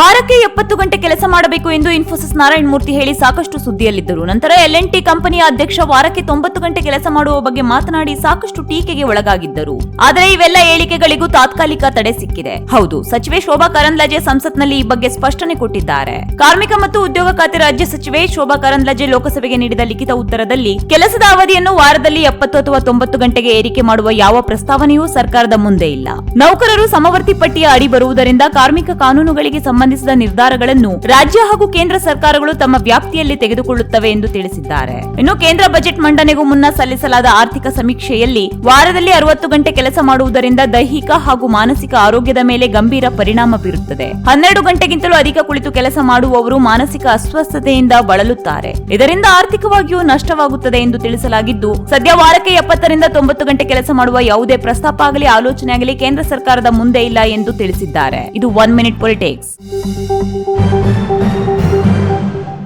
ವಾರಕ್ಕೆ ಎಪ್ಪತ್ತು ಗಂಟೆ ಕೆಲಸ ಮಾಡಬೇಕು ಎಂದು ಇನ್ಫೋಸಿಸ್ ನಾರಾಯಣ ಮೂರ್ತಿ ಹೇಳಿ ಸಾಕಷ್ಟು ಸುದ್ದಿಯಲ್ಲಿದ್ದರು. ನಂತರ ಎಲ್ ಎನ್ ಟಿ ಕಂಪನಿಯ ಅಧ್ಯಕ್ಷ ವಾರಕ್ಕೆ ತೊಂಬತ್ತು ಗಂಟೆ ಕೆಲಸ ಮಾಡುವ ಬಗ್ಗೆ ಮಾತನಾಡಿ ಸಾಕಷ್ಟು ಟೀಕೆಗೆ ಒಳಗಾಗಿದ್ದರು. ಆದರೆ ಇವೆಲ್ಲ ಹೇಳಿಕೆಗಳಿಗೂ ತಾತ್ಕಾಲಿಕ ತಡೆ ಸಿಕ್ಕಿದೆ. ಹೌದು, ಸಚಿವೆ ಶೋಭಾ ಕರಂದ್ಲಾಜೆ ಸಂಸತ್ನಲ್ಲಿ ಈ ಬಗ್ಗೆ ಸ್ಪಷ್ಟನೆ ಕೊಟ್ಟಿದ್ದಾರೆ. ಕಾರ್ಮಿಕ ಮತ್ತು ಉದ್ಯೋಗ ಖಾತೆ ರಾಜ್ಯ ಸಚಿವೆ ಶೋಭಾ ಕರಂದ್ಲಾಜೆ ಲೋಕಸಭೆಗೆ ನೀಡಿದ ಲಿಖಿತ ಉತ್ತರದಲ್ಲಿ, ಕೆಲಸದ ಅವಧಿಯನ್ನು ವಾರದಲ್ಲಿ ಎಪ್ಪತ್ತು ಅಥವಾ ತೊಂಬತ್ತು ಗಂಟೆಗೆ ಏರಿಕೆ ಮಾಡುವ ಯಾವ ಪ್ರಸ್ತಾವನೆಯೂ ಸರ್ಕಾರದ ಮುಂದೆ ಇಲ್ಲ. ನೌಕರರು ಸಮವರ್ತಿ ಪಟ್ಟಿಯ ಅಡಿ ಬರುವುದರಿಂದ ಕಾರ್ಮಿಕ ಕಾನೂನುಗಳಿಗೆ ಸಂಬಂಧಿಸಿದ ನಿರ್ಧಾರಗಳನ್ನು ರಾಜ್ಯ ಹಾಗೂ ಕೇಂದ್ರ ಸರ್ಕಾರಗಳು ತಮ್ಮ ವ್ಯಾಪ್ತಿಯಲ್ಲಿ ತೆಗೆದುಕೊಳ್ಳುತ್ತವೆ ಎಂದು ತಿಳಿಸಿದ್ದಾರೆ. ಇನ್ನು ಕೇಂದ್ರ ಬಜೆಟ್ ಮಂಡನೆಗೂ ಮುನ್ನ ಸಲ್ಲಿಸಲಾದ ಆರ್ಥಿಕ ಸಮೀಕ್ಷೆಯಲ್ಲಿ ವಾರದಲ್ಲಿ ಅರವತ್ತು ಗಂಟೆ ಕೆಲಸ ಮಾಡುವುದರಿಂದ ದೈಹಿಕ ಹಾಗೂ ಮಾನಸಿಕ ಆರೋಗ್ಯದ ಮೇಲೆ ಗಂಭೀರ ಪರಿಣಾಮ ಬೀರುತ್ತದೆ. ಹನ್ನೆರಡು ಗಂಟೆಗಿಂತಲೂ ಅಧಿಕ ಕುಳಿತು ಕೆಲಸ ಮಾಡುವವರು ಮಾನಸಿಕ ಅಸ್ವಸ್ಥತೆಯಿಂದ ಬಳಲುತ್ತಾರೆ. ಇದರಿಂದ ಆರ್ಥಿಕವಾಗಿಯೂ ನಷ್ಟವಾಗುತ್ತದೆ ಎಂದು ತಿಳಿಸಲಾಗಿದ್ದು, ಸದ್ಯ ವಾರಕ್ಕೆ ಎಪ್ಪತ್ತರಿಂದ ತೊಂಬತ್ತು ಗಂಟೆ ಕೆಲಸ ಮಾಡುವ ಯಾವುದೇ ಪ್ರಸ್ತಾಪ ಆಗಲಿ, ಆಲೋಚನೆ ಆಗಲಿ ಕೇಂದ್ರ ಸರ್ಕಾರದ ಮುಂದೆ ಇಲ್ಲ ಎಂದು ತಿಳಿಸಿದ್ದಾರೆ. ಇದು one minute politics. Thank you.